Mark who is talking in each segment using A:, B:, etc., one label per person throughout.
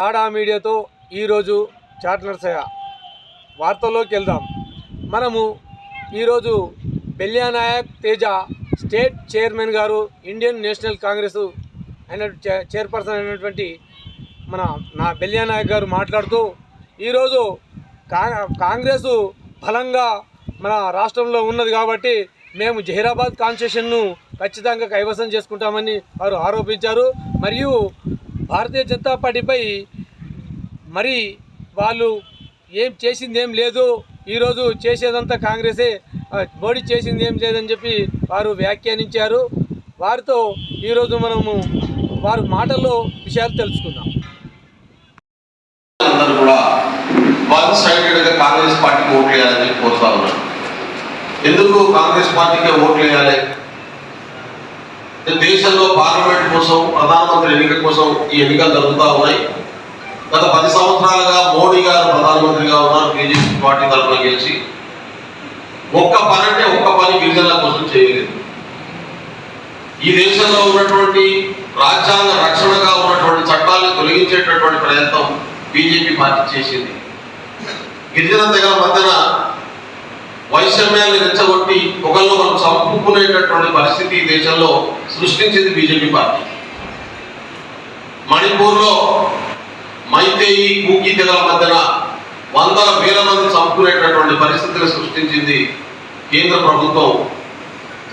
A: Tada మీడియాతో ఈరోజు chat Narsaiah. వార్తల్లోకి వెళ్దాం. మనము ఈరోజు బెల్యానాయక్ తేజ స్టేట్ చైర్మన్ గారు ఇండియన్ నేషనల్ కాంగ్రెస్ అయిన చైర్పర్సన్ అయినటువంటి మన నా బెల్యానాయక్ గారు మాట్లాడుతూ ఈరోజు కా కాంగ్రెస్ బలంగా మన రాష్ట్రంలో ఉన్నది కాబట్టి మేము జహీరాబాద్ కాన్స్టిట్యూషన్ను ఖచ్చితంగా కైవసం చేసుకుంటామని వారు ఆరోపించారు. మరియు భారతీయ జనతా పార్టీపై మరి వాళ్ళు ఏం చేసింది ఏం లేదు. ఈరోజు చేసేదంతా కాంగ్రెసే. మోడీ చేసింది ఏం లేదని చెప్పి వారు వ్యాఖ్యానించారు. వారితో ఈరోజు మనము వారి మాటల్లో విషయాలు తెలుసుకుందాం.
B: అందరూ కూడా వన్ కాంగ్రెస్ పార్టీకి ఓట్లు వేయాలని కోరుతా ఉన్నారు ఎందుకు కాంగ్రెస్ పార్టీకే ఓట్లు వేయాలి దేశంలో పార్లమెంట్ కోసం ప్రధానమంత్రి ఎన్నిక కోసం ఈ ఎన్నికలు జరుగుతూ ఉన్నాయి. గత పది సంవత్సరాలుగా మోడీ గారు ప్రధానమంత్రిగా ఉన్నారు బీజేపీ పార్టీ తరఫున గెలిచి. ఒక్క పని అంటే ఒక్క పని గిరిజనుల కోసం చేయలేదు. ఈ దేశంలో ఉన్నటువంటి రాజ్యాంగ రక్షణగా ఉన్నటువంటి చట్టాలను తొలగించేటటువంటి ప్రయత్నం బీజేపీ పార్టీ చేసింది. గిరిజన తెగల మధ్యన వైషమ్యాన్ని రెచ్చగొట్టి ఒకళ్ళు మనం చంపుకునేటటువంటి పరిస్థితి ఈ దేశంలో సృష్టించింది బీజేపీ పార్టీ. మణిపూర్లో మైతేయి కూకి తెగల మధ్యన వందల వేల మంది చంపుకునేటటువంటి పరిస్థితులు సృష్టించింది కేంద్ర ప్రభుత్వం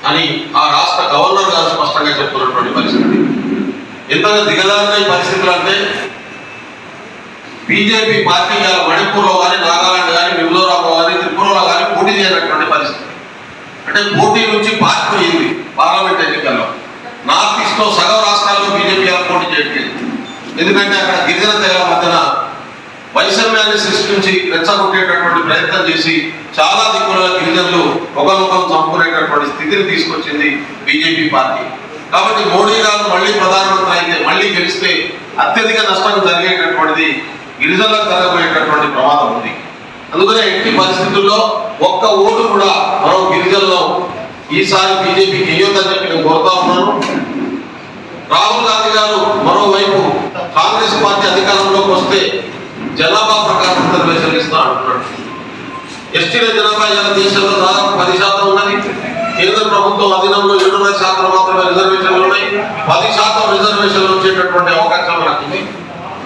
B: అని ఆ రాష్ట్ర గవర్నర్ గారు స్పష్టంగా చెప్తున్నటువంటి పరిస్థితి. ఎంతగా దిగదారిన పరిస్థితులు అంటే బీజేపీ పార్టీ ఇవాళ మణిపూర్లో కానీ నాగాలాండ్ కానీ మిజోరాంలో కానీ త్రిపురలో కానీ పోటీ చేయనటువంటి పరిస్థితి. అంటే పోటీ నుంచి పారిపోయింది పార్లమెంట్ ఎన్నికల్లో. నార్త్ ఈస్ట్లో సగం రాష్ట్రాల్లో బీజేపీ గారు పోటీ చేయట్లేదు. ఎందుకంటే అక్కడ గిరిజన తెగల మధ్యన వైషమ్యాన్ని సృష్టించి రెచ్చగొట్టేటటువంటి ప్రయత్నం చేసి చాలా దిక్కుల గిరిజనులు ఒకరినొకరు చంపుకునేటటువంటి స్థితిని తీసుకొచ్చింది బీజేపీ పార్టీ. కాబట్టి మోడీ గారు మళ్ళీ ప్రధానమంత్రి అయితే మళ్ళీ గెలిస్తే అత్యధిక నష్టం జరిగేటటువంటిది గిరిజనులకు జరగబోయేటటువంటి ప్రమాదం ఉంది. అందుకనే ఎట్టి పరిస్థితుల్లో ఒక్క ఓటు కూడా మనం గిరిజనులు ఈసారి బీజేపీకి వేయొద్దని చెప్పి నేను కోరుతా ఉన్నాను. రాహుల్ గాంధీ గారు మరోవైపు పార్టీ అధికారంలోకి వస్తే జనాభా ప్రకారం రిజర్వేషన్ ఇస్తా అంటున్నాడు. ఎస్టీల జనాభా ఇలా దేశంలో దాదాపు పది శాతం ఉన్నది. కేంద్ర ప్రభుత్వం అధీనంలో ఏడున్నర శాతం మాత్రమే రిజర్వేషన్లు ఉన్నాయి. పది శాతం రిజర్వేషన్లు వచ్చేటటువంటి అవకాశం మనకు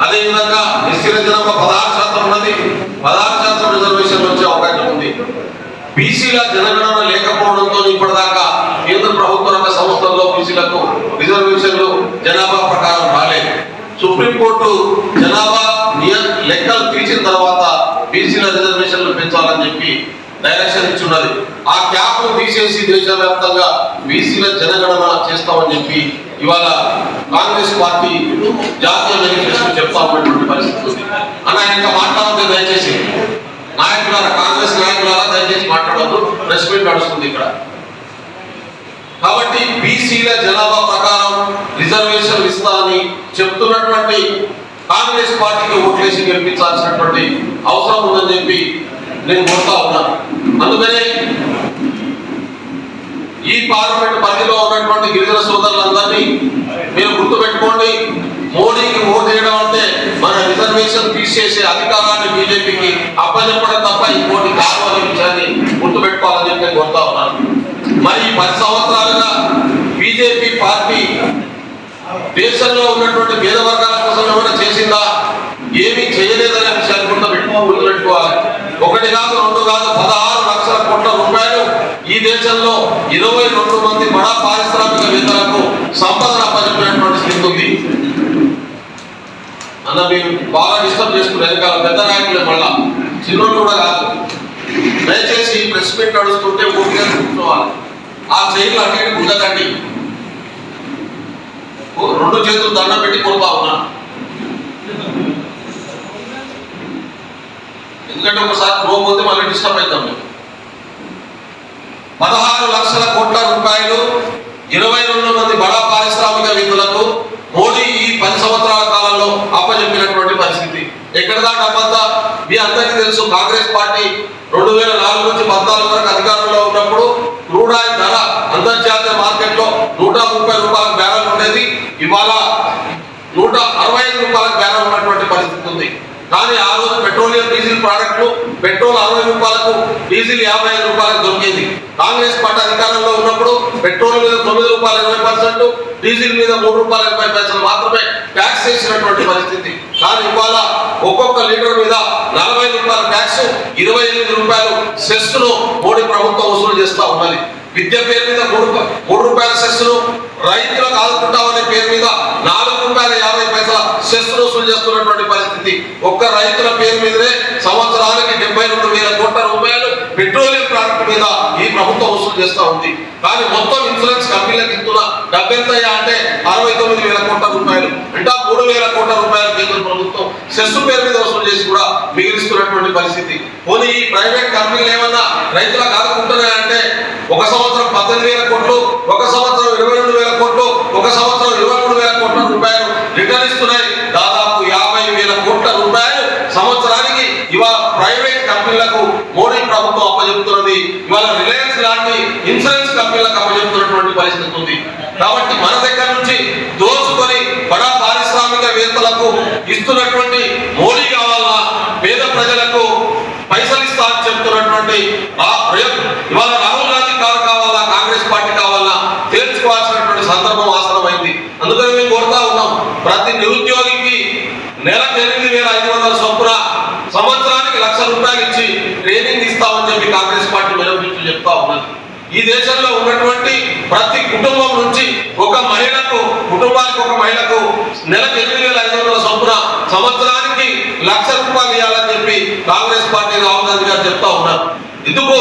B: అదేవిధంగా ఎస్టీల జనాభా పదహారు శాతం ఉన్నది. పదహారు శాతం రిజర్వేషన్లు వచ్చే అవకాశం ఉంది. బీసీల జనగణన లేకపోవడంతో ఇప్పటిదాకా కేంద్ర ప్రభుత్వ రంగ సంస్థల్లో బీసీలకు రిజర్వేషన్లు జనాభా ప్రకారం సుప్రీంకోర్టు జనాభా లెక్కలు తీర్చిన తర్వాత బీసీల రిజర్వేషన్లు పెంచాలని చెప్పి డైరెక్షన్ ఇచ్చున్నది. ఆ క్యాప్ తీసేసి దేశవ్యాప్తంగా బీసీల జనగణన చేస్తామని చెప్పి ఇవాళ కాంగ్రెస్ పార్టీ జాతీయ మేనిఫెస్టో చెప్తా ఉన్నటువంటి పరిస్థితి ఉంది. అన్న ఇంకా మాట్లాడితే దయచేసి నాయకులారా కాంగ్రెస్ నాయకులారా దయచేసి మాట్లాడద్దు. ప్రెస్ మీట్ నడుస్తుంది ఇక్కడ. కాబట్టి బీసీల జనాభా ప్రకారం రిజర్వేషన్ ఇస్తా అని చెప్తున్నటువంటి కాంగ్రెస్ పార్టీకి ఓట్లేసి గెలిపించాల్సినటువంటి అవసరం ఉందని చెప్పి నేను కోరుతా ఉన్నాను అందుకనే ఈ పార్లమెంట్ పరిధిలో ఉన్నటువంటి గిరిజన సోదరులందరినీ మీరు గుర్తుపెట్టుకోండి మోడీకి ఓటు వేయడం అంటే మన రిజర్వేషన్ తీసేసే అధికారాన్ని బీజేపీకి అప్పచెప్పడం తప్ప ఇంకోటి కాదు అనే విషయాన్ని గుర్తుపెట్టుకోవాలని చెప్పి నేను కోరుతా ఉన్నాను మరి ఈ పది సంవత్సరాలుగా బీజేపీ పార్టీ దేశంలో ఉన్నటువంటి పేద వర్గాల కోసం ఏమైనా చేసిందా? ఏమీ చేయలేదనే విషయాన్ని కూడా పెట్టుకో పెట్టుకోవాలి ఒకటి కాదు రెండు కాదు పదహారు లక్షల కోట్ల రూపాయలు ఈ దేశంలో ఇరవై రెండు మంది బడా పారిశ్రామికవేత్తలకు సంపదన అప్పచెప్పినటువంటి స్థితి ఉంది. అన్న మీరు బాగా డిస్టర్బ్ చేసుకున్నారు. వెనకాల పెద్ద నాయకులే మళ్ళా. చిన్నోళ్ళు కూడా కాదు. దయచేసి ప్రెస్ మీట్ నడుస్తుంటే ఊరికే కూర్చోవాలి. ఆ చైర్లు అన్నిటి ఉండకండి రెండు చేతులు దండం పెట్టి కొడతా ఉన్నాను ఎందుకంటే ఒకసారి ఫ్లో పోతే మళ్ళీ డిస్టర్బ్ అవుతాం మేము. పదహారు లక్షల కోట్ల రూపాయలు ఇరవై రెండు మంది బడా పారిశ్రామికవేత్తలకు మోడీ ఈ పది సంవత్సరాల కాలంలో అప్పచెప్పినటువంటి పరిస్థితి. ఎక్కడ దాకా డబ్బంతా మీ అందరికీ తెలుసు కాంగ్రెస్ పార్టీ రెండు వేల నాలుగు నుంచి పద్నాలుగు వరకు అధికారంలో ఉన్నప్పుడు క్రూడ్ ఆయిల్ ధర అంతర్జాతీయ మార్కెట్లో నూట ముప్పై రూపాయలకు బ్యారెల్ ఉండేది ఇవాళ నూట అరవై ఐదు రూపాయలకు బేరం ఉన్నటువంటి పరిస్థితి డీజిల్ యాభై ఐదు రూపాయలకు దొరికేది. కాంగ్రెస్ పార్టీ అధికారంలో ఉన్నప్పుడు పెట్రోల్ మీద తొమ్మిది రూపాయలు ఇరవై పర్సెంట్ డీజిల్ మీద మూడు రూపాయల ఎనభై పైసలు మాత్రమే ట్యాక్స్ వేసినటువంటి పరిస్థితి. కానీ ఇవాళ ఒక్కొక్క లీటర్ మీద నలభై రూపాయల ట్యాక్స్ ఇరవై ఎనిమిది రూపాయలు సెస్ను మోడీ ప్రభుత్వం వసూలు చేస్తూ ఉన్నది. విద్య పేరు మీద మూడు మూడు రూపాయల సెస్ను రైతులకు ఆదుకుంటామనే పేరు మీద నాలుగు రూపాయల యాభై పైసల సెస్ను వసూలు చేస్తున్నటువంటి పరిస్థితి. ఒక్క రైతుల పేరు మీదనే సంవత్సరానికి డెబ్బై రెండు వేల కోట్ల రూపాయలు పెట్రోలియం ప్రోడక్ట్ మీద ఈ ప్రభుత్వం వసూలు చేస్తా ఉంది. కానీ మొత్తం ఇన్సూరెన్స్ కంపెనీలకు ఇస్తున్న డబ్బెంతయ్యా అంటే అరవై తొమ్మిది వేల కోట్ల రూపాయలు. అంటే మూడు వేల కోట్ల రూపాయలు కేంద్ర ప్రభుత్వం సెస్ పేరు మీద వసూలు చేసి కూడా మిగిలిస్తున్నటువంటి పరిస్థితి. పోనీ ఈ ప్రైవేట్ కంపెనీలు ఏమన్నా రైతులకు ఆదుకుంటున్నాయంటే ఒక సంవత్సరం పద్దెనిమిది వేల కోట్లు ఒక సంవత్సరం ఇరవై రెండు వేల కోట్లు ఒక సంవత్సరం ఇరవై మూడు వేల కోట్ల రూపాయలు రిటర్న్ ఇస్తున్నాయి దాదాపు యాభై వేల కోట్ల రూపాయలు సంవత్సరానికి ఇవాళ ప్రైవేట్ కంపెనీలకు మోడీ ప్రభుత్వం అప్పచెప్తున్నది ఇవాళ రిలయన్స్ లాంటి ఇన్సూరెన్స్ కంపెనీలకు అప్పచెప్తున్నటువంటి పరిస్థితి ఉంది కాబట్టి మన దగ్గర నుంచి దోచుకొని బడా పారిశ్రామికవేత్తలకు ఇస్తున్నటువంటి మోడీ కావాలన్నా పేద ప్రజలకు పైసలు ఇస్తా అని చెప్తున్నటువంటి ఆ ప్రయత్నం ఇవాళ రాహుల్ గాంధీ కారు కావాలా కాంగ్రెస్ పార్టీ కావాలా తేల్చుకోవాల్సినటువంటి సందర్భం ఆసనమైంది. అందుకని మేము కోరుతా ఉన్నాం. ప్రతి నిరుద్యోగికి నెలకు ఎనిమిది వేల ఐదు వందల చొప్పున సంవత్సరానికి లక్ష రూపాయలు ఇచ్చి ట్రైనింగ్ ఇస్తామని చెప్పి కాంగ్రెస్ పార్టీ మేనిఫెస్టో చెప్తా ఉన్నది. ఈ దేశంలో ఉన్నటువంటి ప్రతి కుటుంబం నుంచి ఒక మహిళకు కుటుంబానికి ఒక మహిళకు నెలకు ఎనిమిది వేల ఐదు వందల చొప్పున సంవత్సరానికి లక్ష రూపాయలు ఇవ్వాలని చెప్పి కాంగ్రెస్ పార్టీ రాహుల్ గాంధీ గారు చెప్తా ఉన్నారు. ఎందుకు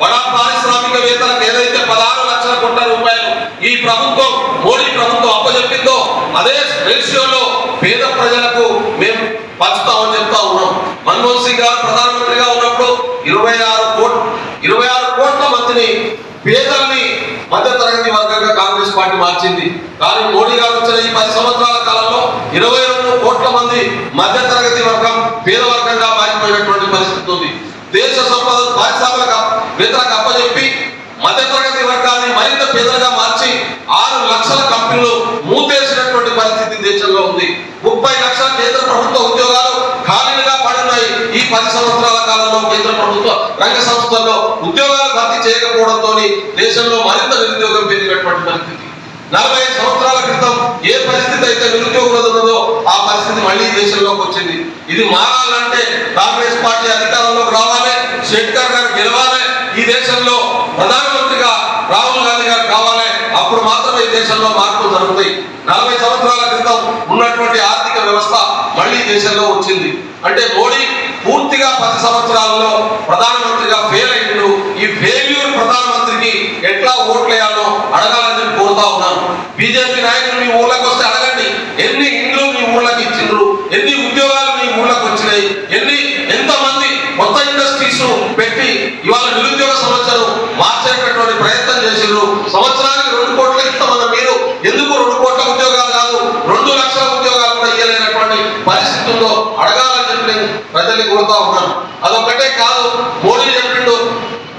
B: బడా పారిశ్రామికవేత్తలకు ఏదైతే పదహారు లక్షల కోట్ల రూపాయలు ఈ ప్రభుత్వం మోడీ ప్రభుత్వం అప్పచెప్పిందో అదే రేషియోలో పేద ప్రజలకు మేము పంచుతామని చెప్తా ఉన్నాం. మన్మోహన్ సింగ్ గారు ప్రధానమంత్రిగా ఉన్నప్పుడు ఇరవై ఆరు కోట్ ఇరవై ఆరు కోట్ల మందిని పేదల్ని మధ్యతరగతి వర్గంగా కాంగ్రెస్ పార్టీ మార్చింది. కానీ మోడీ గారు వచ్చిన ఈ పది సంవత్సరాల కాలంలో ఇరవై రెండు కోట్ల మంది మధ్యతరగతి వర్గం పేదవర్గం వర్గంగా మారిపోయినటువంటి పరిస్థితి ఉంది దేశ సంపద పారిశ్రామిక వేతలకు మధ్యతరగతి వర్గాన్ని మరింత పేదలుగా మార్చి ఆరు లక్షల కంపెనీలు మూతేసినటువంటి పరిస్థితి దేశంలో ఉంది. ముప్పై లక్షల కేంద్ర ప్రభుత్వ ఉద్యోగాలు ఖాళీలుగా పడున్నాయి. ఈ పది సంవత్సరాల కాలంలో కేంద్ర ప్రభుత్వ రంగ సంస్థల్లో ఉద్యోగాలు భర్తీ చేయకపోవడంతో దేశంలో మరింత నిరుద్యోగం పెరిగినటువంటి పరిస్థితి. నలభై ఐదు సంవత్సరాల క్రితం ఏ పరిస్థితి అయితే నిరుద్యోగులతో ఉన్నదో ఆ పరిస్థితి మళ్ళీ దేశంలోకి వచ్చింది. ఇది మారాలంటే కాంగ్రెస్ పార్టీ అధికారంలోకి రావాలి. షెట్కర్ గారు గెలవాలి ఈ దేశంలో ప్రధానమంత్రిగా రాహుల్ గాంధీ గారు కావాలి. అప్పుడు మాత్రమే ఈ దేశంలో మార్పులు జరుగుతాయి. నలభై సంవత్సరాల క్రితం ఉన్నటువంటి ఆర్థిక వ్యవస్థ మళ్ళీ దేశంలో వచ్చింది. అంటే మోడీ పూర్తిగా పది సంవత్సరాలలో ప్రధానమంత్రిగా ఫెయిల్ అయ్యిండు. ఈ ఫెయిల్యూర్ ప్రధానమంత్రికి ఎట్లా ఓట్లేయాలో అడగాలని చెప్పి కోరుతా ఉన్నాను బీజేపీ నాయకులు మీ ఊళ్ళకి వస్తే అడగండి ఎన్ని ఇండ్లు మీ ఊళ్ళకి ఇచ్చిండ్రు ఎన్ని ఉద్యోగాలు మీ ఊళ్ళకి వచ్చినాయి ఎన్ని ఎంతమంది కొత్త ఇండస్ట్రీస్ పెట్టి ఇవాళ నిరుద్యోగ సమస్యను మార్చేటటువంటి ప్రయత్నం చేసిండ్రు సంవత్సరానికి రెండు కోట్ల ఇస్తామన్న మీరు ఎందుకు రెండు కోట్ల ఉద్యోగాలు కాదు రెండు లక్షల ఉద్యోగాలు కూడా ఇవ్వలేనటువంటి పరిస్థితి ఉందో అడగాలని చెప్పి నేను ప్రజల్ని కోరుతా ఉన్నాను. అదొక్కటే కాదు మోడీ చెప్పిండు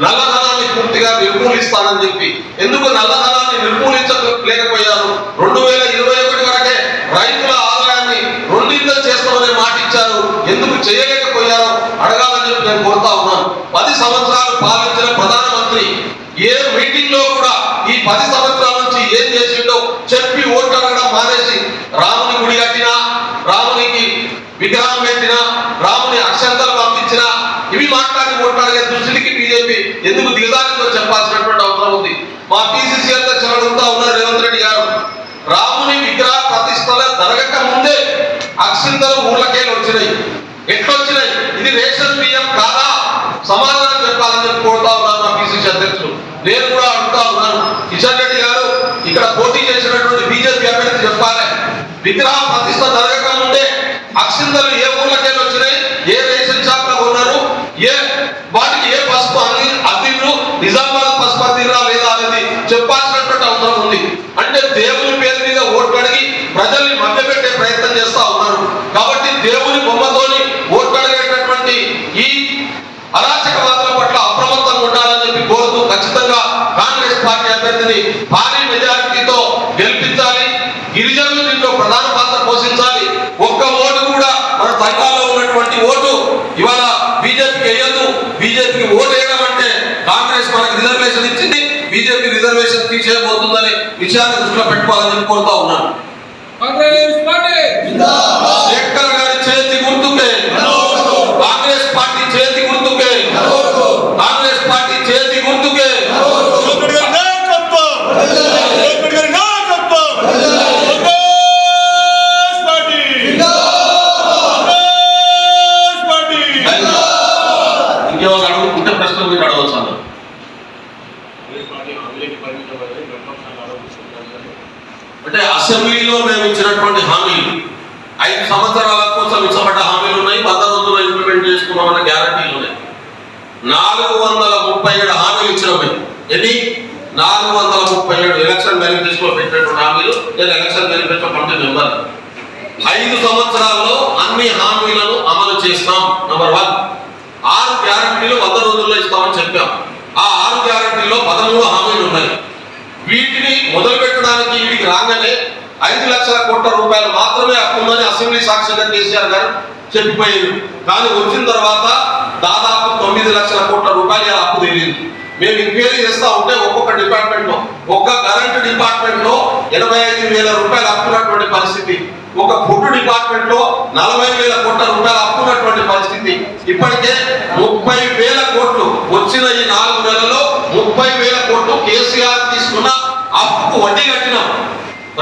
B: నల్లధనాన్ని పూర్తిగా నిర్మూలిస్తానని చెప్పి. ఎందుకు నల్లధనాన్ని నిర్మూలించలేకపోయారు రెండు వేల ఇరవై ఒకటి వరకే రైతుల ఆదాయాన్ని రెండింతలు చేస్తామనే మాట ఇచ్చారు. ఎందుకు చేయలేకపోయారో అడగాలని చెప్పి నేను కోరుతా ఉన్నాను. పది సంవత్సరాలు పాలించిన ప్రధానమంత్రి ఏ మీటింగ్లో కూడా ఈ పది సంవత్సరాల నుంచి ఏం చేసిండో చెప్పి ఓట్లు అడగడం మానేసి రాముని గుడి కట్టినా రామునికి విగ్రహం పెట్టినా రాముని అక్షంతలు పంపించినా ఇవి మాట్లాడి ఓటు అడిగే దృష్టికి బీజేపీ ఎందుకు దిగదారితో చెప్పాల్సినటువంటి అవసరం ఉంది? మా పిసిసి అంత అడుగుతా ఉన్నారు రేవంత్ రెడ్డి గారు. రాముని విగ్రహ ప్రతిష్టల జరగక ముందే అక్షింతలు ఊర్లకే వచ్చినాయి. ఎట్లొచ్చినాయి? ఇది రేషన్ బియ్యం కాదా? సమాధానం చెప్పాలని చెప్పి కోరుతా ఉన్నారు మా పిసిసి అధ్యక్షులు. నేను కూడా అడుగుతా ఉన్నాను. కిషన్ రెడ్డి గారు ఇక్కడ పోటీ చేసినటువంటి బీజేపీ అభ్యర్థి చెప్పాలి. విగ్రహ ప్రతిష్ట జరగక ముందే అక్షింతలు ఏ ఊర్లకేలు వచ్చినాయి? బీజేపీకి ఓటు అంటే కాంగ్రెస్ మనకి రిజర్వేషన్ ఇచ్చింది బీజేపీ రిజర్వేషన్ తీసేయబోతుందని విషయాన్ని దృష్టిలో పెట్టుకోవాలని కోరుతా ఉన్నాను. అడుగుతుంటే మీరు అడగవచ్చు అన్న అంటే అసెంబ్లీలో మేము ఇచ్చినటువంటి హామీలు ఐదు సంవత్సరాల కోసం ఇచ్చబడ్డ హామీలు ఉన్నాయి వంద రోజుల్లో ఇంప్లిమెంట్ చేసుకున్నామన్న గ్యారంటీలు ఉన్నాయి. నాలుగు వందల ముప్పై ఏడు హామీలు ఇచ్చినాం మేము ఎన్ని? నాలుగు వందల ముప్పై ఏడు ఎలక్షన్ మేనిఫెస్టో పెట్టినటువంటి హామీలు నేను ఎలక్షన్ మేనిఫెస్టో కమిటీ మెంబర్ ఐదు సంవత్సరాల్లో అన్ని హామీలను అమలు చేస్తాం నంబర్ వన్ ఆరు గ్యారంటీలు వంద రోజుల్లో ఇస్తామని చెప్పాం. ఆ ఆరు గ్యారంటీలో పదమూడు హామీలు ఉన్నాయి. వీటిని మొదలు పెట్టడానికి వీటికి రాగానే ఐదు లక్షల కోట్ల రూపాయలు మాత్రమే అప్పుందని అసెంబ్లీ సాక్షిగా కేసీఆర్ గారు చెప్పిపోయారు. కానీ వచ్చిన తర్వాత దాదాపు తొమ్మిది లక్షల కోట్ల రూపాయలు అప్పు తీరింది. మేము ఎంక్వైరీ చేస్తా ఉంటే ఒక్కొక్క డిపార్ట్మెంట్లో ఒక్క కరెంట్ డిపార్ట్మెంట్లో ఎనభై ఐదు వేల రూపాయలు అప్పున్నటువంటి పరిస్థితి. ఒక ఫుడ్ డిపార్ట్మెంట్లో నలభై వేల కోట్ల రూపాయలు అప్పున్నటువంటి పరిస్థితి. ఇప్పటికే ముప్పై వేల కోట్లు వచ్చిన ఈ నాలుగు నెలల్లో ముప్పై వేల కోట్లు కేసీఆర్ తీసుకున్న అప్పు వడ్డీ కట్టినాం.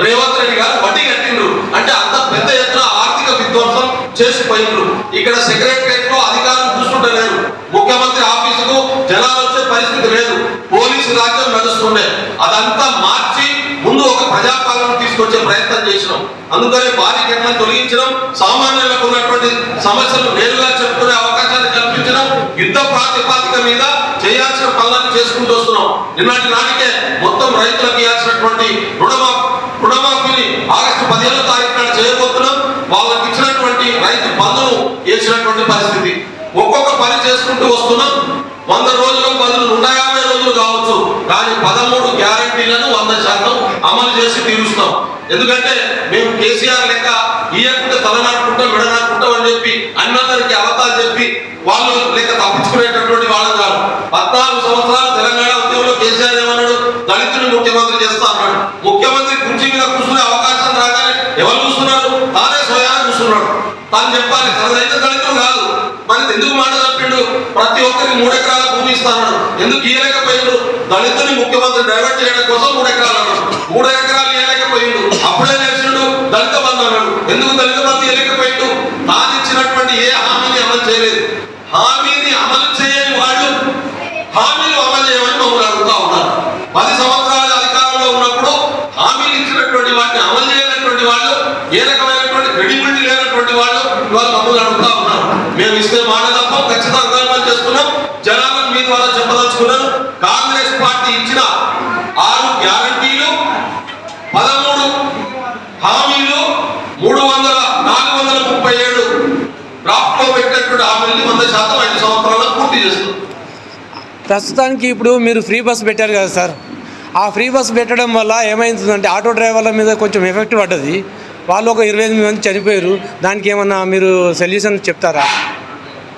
B: రేవంత్ రెడ్డి గారు వడ్డీ కట్టిండ్రు. అంటే అంత పెద్ద ఎత్తున ఆర్థిక విధ్వంసం చేసిపోయిండ్రు. ఇక్కడ సెక్రటరియట్లో అధికారులు చూస్తుంటలేరు. ముఖ్యమంత్రి ఆఫీసుకు జనాలు పరిస్థితి లేదు. పోలీసు రాజ్యం నడుస్తుండే. అదంతా మార్చి ముందు ఒక ప్రజాపాలన తీసుకొచ్చే ప్రయత్నం చేసినాం. అందుకనే బాధ్యతలను తొలగించడం సామాన్యులకు ఉన్నటువంటి సమస్యలు నేరుగా చెప్పుకునే అవకాశాన్ని కల్పించడం యుద్ధ ప్రాతిపాదిక మీద చేయాల్సిన పనులను చేసుకుంటూ వస్తున్నాం. నిన్నటి నాటికే మొత్తం రైతులకు ఇవ్వాల్సినటువంటి రుణమా రుణమాఫీని ఆగస్టు పదిహేనో తారీఖు నాడు చేయబోతున్నాం. వాళ్ళకి ఇచ్చినటువంటి రైతు బంధువు వేసినటువంటి పరిస్థితి. ఒక్కొక్క పని చేసుకుంటూ వస్తున్నాం. వంద రోజులు పనులు నూట యాభై రోజులు కావచ్చు. కానీ పదమూడు గ్యారంటీలను వంద శాతం అమలు చేసి తీరుస్తాం. ఎందుకంటే మేము కేసీఆర్ లెక్క ఇయ్యకుంటే తలనాడుకుంటాం విడనాడుకుంటాం అని చెప్పి అన్నందరికి అవతాలు చెప్పి వాళ్ళు లెక్క తప్పించుకునేటటువంటి వాళ్ళు కాదు. పద్నాలుగు సంవత్సరాలు తెలంగాణ ఉద్యమంలో కేసీఆర్ ఏమన్నాడు? దళితుని ముఖ్యమంత్రి చేస్తా అన్నాడు. ముఖ్యమంత్రి కుర్చీ మీద కూర్చునే అవకాశం రాగానే ఎవరు కూర్చున్నారు తానే స్వయాన్ని కూర్చున్నాడు తాను చెప్పాలి తనదైతే దళితులు కాదు. మరి ఎందుకు మాట తప్పిండు? ప్రతి ఒక్కరికి మూడు ఎకరాల భూమి ఇస్తాను ఎందుకు ఇయ్యలేకపోయిండు? దళితుని ముఖ్యమంత్రి డైవర్ట్ చేయడం కోసం మూడు ఎకరాలు అన్నాడు మూడు ఎకరాలు ఇయ్యలేకపోయిండు. అప్పుడే తెలిసిండు దళిత బంధు అన్నాడు. ఎందుకు దళిత బంధు ఇయ్యలేకపోయిండు? తాను ఇచ్చినటువంటి ఏ హామీని అమలు చేయలేదు. హామీని అమలు చేయని వాళ్ళు హామీలు అమలు చేయమని మమ్మల్ని అడుగుతా ఉన్నారు. పది సంవత్సరాల అధికారంలో ఉన్నప్పుడు హామీలు ఇచ్చినటువంటి వాటిని అమలు చేయనటువంటి వాళ్ళు ఏ రకమైన క్రెడిబిలిటీ లేనటువంటి వాళ్ళు ఇవాళ మమ్మల్ని అడుగుతా ఉన్నారు మేము ఇస్తే మాట తప్ప ఖచ్చితంగా అమలు చేస్తున్నాం జనాలను మీ చెప్పదలుచుకున్నాను కాంగ్రెస్ పార్టీ ఇచ్చిన ఆరు గ్యారంటీలు పదమూడు హామీలు మూడు వందల నాలుగు వందల ముప్పై ఏడు డ్రాఫ్ట్లో పెట్టినటువంటి హామీలు వంద శాతం ఐదు సంవత్సరాల్లో పూర్తి చేస్తున్నాం
A: ప్రస్తుతానికి ఇప్పుడు మీరు ఫ్రీ బస్ పెట్టారు కదా సార్. ఆ ఫ్రీ బస్ పెట్టడం వల్ల ఏమైందంటే ఆటో డ్రైవర్ల మీద కొంచెం ఎఫెక్ట్ పడ్డది. వాళ్ళు ఒక ఇరవై ఎనిమిది మంది చనిపోయారు. దానికి ఏమన్నా మీరు సొల్యూషన్ చెప్తారా?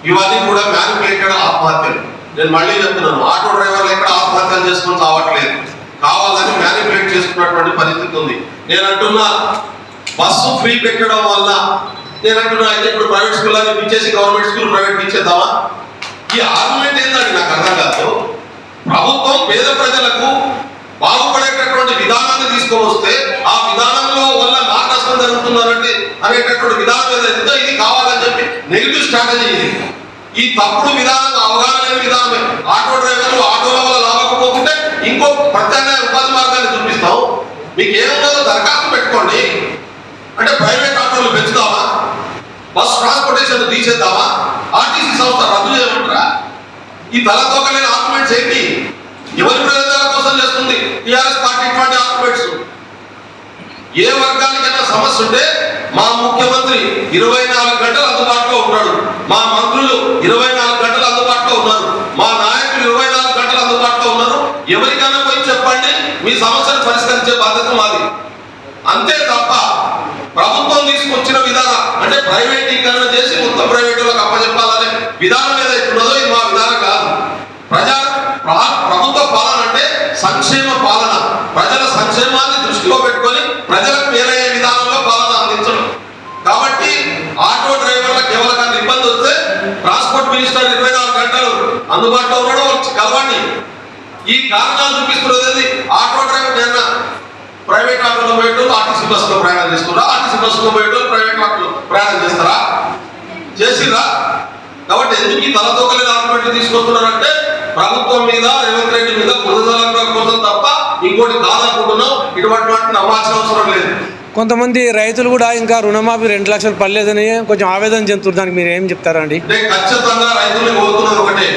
B: ఇవన్నీ కూడా మ్యానిపులేటెడ్ ఆత్మహత్యలు. నేను మళ్ళీ చెప్తున్నాను ఆటో డ్రైవర్లు ఎక్కడ ఆత్మహత్యలు చేసుకొని రావట్లేదు. కావాలని మ్యానిపులేట్ చేసుకున్నటువంటి పరిస్థితి ఉంది. నేను అంటున్నా బస్సు ఫ్రీ పెట్టడం వల్ల నేను అంటున్నా అయితే ఇప్పుడు ప్రైవేట్ స్కూల్ అని ఇచ్చేసి గవర్నమెంట్ స్కూల్ ప్రైవేట్ ఇచ్చేద్దామా? ఈ ఆర్గ్యుమెంట్ ఏంటంటే నాకు అర్థం కాదు. ప్రభుత్వం పేద ప్రజలకు బాగుపడేటటువంటి విధానాన్ని తీసుకొని వస్తే ఆ విధానంలో వల్ల నాకు నష్టం జరుగుతుందనంటే అనేటటువంటి విధానం ఏదైతే ఇది కావాలని చెప్పి నెగిటివ్ స్ట్రాటజీ ఇది. ఈ తప్పుడు విధానం అవగాహన లేని విధానమే. ఆటో డ్రైవర్లు ఆటోల వల్ల లాభకపోకుంటే ఇంకో ప్రత్యామ్నాయ ఉపాధి మార్గాన్ని చూపిస్తాం మీకు ఏమున్నదో దరఖాస్తు పెట్టుకోండి. అంటే ప్రైవేట్ ఆటోలు పెంచుదామా బస్ ట్రాన్స్పోర్టేషన్ తీసేద్దామా? ఆర్టీసీ సంస్థ రద్దు చేయమంటారా? ఈ తలతోకలేని ఆర్గ్యుమెంట్స్ ఏంటి? ఎవరి ప్రయోజనాల కోసం చేస్తుంది? టీఆర్ఎస్ పార్టీ ఇటువంటి ఏ వర్గానికైనా సమస్య ఉంటే మా ముఖ్యమంత్రి ఇరవై నాలుగు గంటలు అందుబాటులో ఉంటాడు. మా మంత్రులు ఇరవై నాలుగు గంటలు అందుబాటులో ఉన్నారు. మా నాయకులు ఇరవై నాలుగు గంటలు అందుబాటులో ఉన్నారు. ఎవరికైనా పోయి చెప్పండి మీ సమస్యను పరిష్కరించే బాధ్యత మాది. అంతే తప్ప ప్రభుత్వం తీసుకొచ్చిన విధానం అంటే ప్రైవేటీకరణ చేసి మొత్తం ప్రైవేటులకు అప్పచెప్పాలనే విధానం ఏదైతే ఉన్నదో ఇది మా విధానం కాదు. ప్రజా ప్రభుత్వ పాలన అంటే సంక్షేమ పాలన. ప్రజల సంక్షేమాన్ని దృష్టిలో పెట్టుకొని ప్రజలకు మేలయ్యే విధానంలో పాలన అందించడం. కాబట్టి ఆటో డ్రైవర్లకు ఎవరికైనా ఇబ్బంది వస్తే ట్రాన్స్పోర్ట్ మినిస్టర్ ఇరవై నాలుగు గంటలు అందుబాటులో ఉండడం కలవండి. ఈ కారణాలు చూపిస్తున్నది ఆటో డ్రైవర్ నేను ప్రైవేట్ ఆటోలో పోయేటోళ్ళు ఆర్టీసీ బస్సులో ప్రయాణం చేస్తున్నారా? ఆర్టీసీ బస్సులో పోయేటోళ్ళు ప్రైవేట్ ఆటోలో ప్రయాణం చేస్తారా? చేసిరా కాబట్టి ఎందుకు ఈ తలతోకలేని ఆర్గ్యుమెంట్లు తీసుకొస్తున్నారంటే ప్రభుత్వం మీద రేవంత్ రెడ్డి మీద బురదల కోసం తప్ప ఇంకోటి కాదనుకుంటున్నాం. ఇటువంటి వాటిని నమ్మాల్సిన అవసరం లేదు.
A: కొంతమంది రైతులు కూడా ఇంకా రుణమాఫీ రెండు లక్షలు పడలేదని కొంచెం ఆవేదన చెందుతున్నారు. దానికి మీరు ఏం చెప్తారండి?
B: ఖచ్చితంగా రైతుల్ని కోరుతున్నది ఒకటే.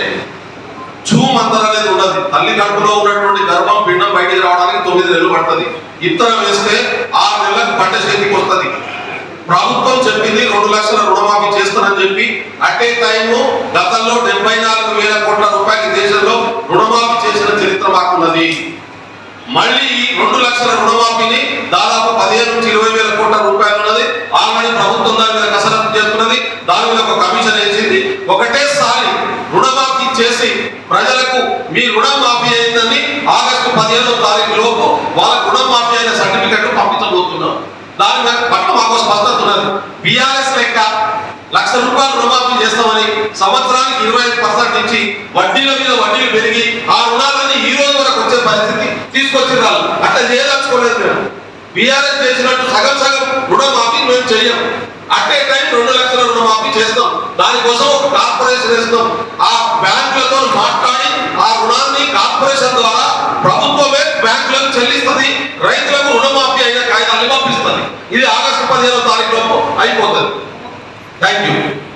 B: చూ మంతర అనేది ఉండదు. తల్లి కడుపులో ఉన్నటువంటి గర్భం పిండం బయటికి రావడానికి తొమ్మిది నెలలు పడుతుంది. ఇత్తనం వేస్తే ఆరు నెలలకు పంట చేతికి వస్తుంది. ప్రభుత్వం చెప్పింది రెండు లక్షల రుణమాఫీ చేస్తానని చెప్పి అటే టైము గతంలో డెబ్బై నాలుగు వేల కోట్ల రుణమాఫీ చేసిన చరిత్ర మాకున్నది. మళ్ళీ ఈ రెండు లక్షల రుణమాఫీని దాదాపు పదిహేను నుంచి ఇరవై వేల కోట్ల రూపాయలు ఉన్నది. ఆల్రెడీ ప్రభుత్వం దాని మీద కసరత్తు చేస్తున్నది. దాని మీద ఒక కమిషన్ వేసింది. ఒకటేసారి రుణమాఫీ చేసి ప్రజలకు మీ రుణం మాఫీ అయిందని ఆగస్టు పదిహేనో తారీఖు లోపు వాళ్ళ రుణం మాఫీ అయిన సర్టిఫికెట్ పంపించబోతున్నాం. దాని మీద పట్ల మాకు స్పష్టత ఉన్నది. బిఆర్ఎస్ లక్ష రూపాయలు రుణమాఫీ చేస్తామని సంవత్సరానికి ఇరవై ఐదు పర్సెంట్ ఇచ్చి వడ్డీల మీద వడ్డీలు పెరిగి ఆ రుణాలన్నీ ఈ రోజు వరకు వచ్చే పరిస్థితి తీసుకొచ్చిన వాళ్ళు అట్లా చేయదలుచుకోలేదు మేము. బీఆర్ఎస్ చేసినట్టు సగం సగం రుణమాఫీ మేము చెయ్యం. అట్టే టైం రెండు లక్షల రుణమాఫీ చేస్తాం. దానికోసం ఒక కార్పొరేషన్ ఇస్తాం ఆ బ్యాంకులతో మాట్లాడి ఆ రుణాన్ని కార్పొరేషన్ ద్వారా ప్రభుత్వమే బ్యాంకులకు చెల్లిస్తుంది. రైతులకు రుణమాఫీ అయిన కాగితాన్ని పంపిస్తుంది ఇది ఆగస్టు పదిహేనో తారీఖు లోపు అయిపోతుంది. Thank you.